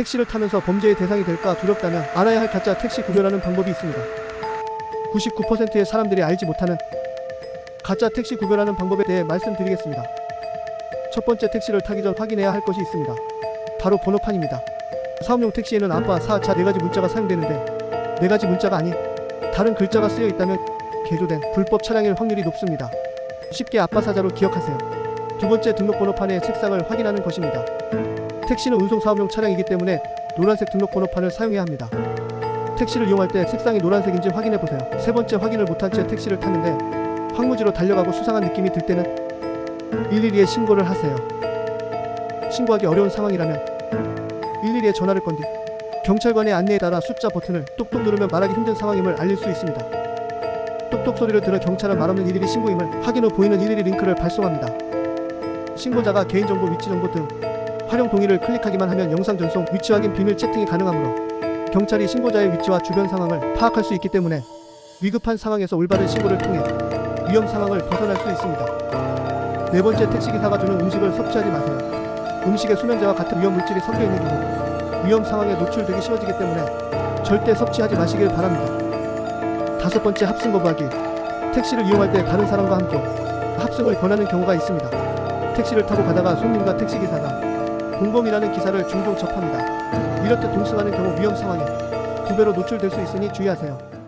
택시를 타면서 범죄의 대상이 될까 두렵다면 알아야 할 가짜 택시 구별하는 방법이 있습니다. 99%의 사람들이 알지 못하는 가짜 택시 구별하는 방법에 대해 말씀드리겠습니다. 첫 번째 택시를 타기 전 확인해야 할 것이 있습니다. 바로 번호판입니다. 사업용 택시에는 아빠, 사 차 네 가지 문자가 사용되는데 네 가지 문자가 아닌 다른 글자가 쓰여 있다면 개조된 불법 차량일 확률이 높습니다. 쉽게 아빠 사자로 기억하세요. 두 번째 등록번호판의 색상을 확인하는 것입니다. 택시는 운송 사업용 차량이기 때문에 노란색 등록번호판을 사용해야 합니다. 택시를 이용할 때 색상이 노란색인지 확인해 보세요. 세 번째 확인을 못한 채 택시를 탔는데 황무지로 달려가고 수상한 느낌이 들 때는 112에 신고를 하세요. 신고하기 어려운 상황이라면 112에 전화를 건디 경찰관의 안내에 따라 숫자 버튼을 똑똑 누르면 말하기 힘든 상황임을 알릴 수 있습니다. 똑똑 소리를 들어 경찰은 말없는 112 신고임을 확인 후 보이는 112 링크를 발송합니다. 신고자가 개인정보, 위치정보 등 활용 동의를 클릭하기만 하면 영상 전송, 위치 확인, 비밀 채팅이 가능하므로 경찰이 신고자의 위치와 주변 상황을 파악할 수 있기 때문에 위급한 상황에서 올바른 신고를 통해 위험 상황을 벗어날 수 있습니다. 네 번째 택시기사가 주는 음식을 섭취하지 마세요. 음식에 수면제와 같은 위험 물질이 섞여 있는 경우 위험 상황에 노출되기 쉬워지기 때문에 절대 섭취하지 마시길 바랍니다. 다섯 번째 합승 거부하기. 택시를 이용할 때 다른 사람과 함께 합승을 권하는 경우가 있습니다. 택시를 타고 가다가 손님과 택시기사가 공범이라는 기사를 종종 접합니다. 때 동승하는 경우 위험 상황에 두 배로 노출될 수 있으니 주의하세요.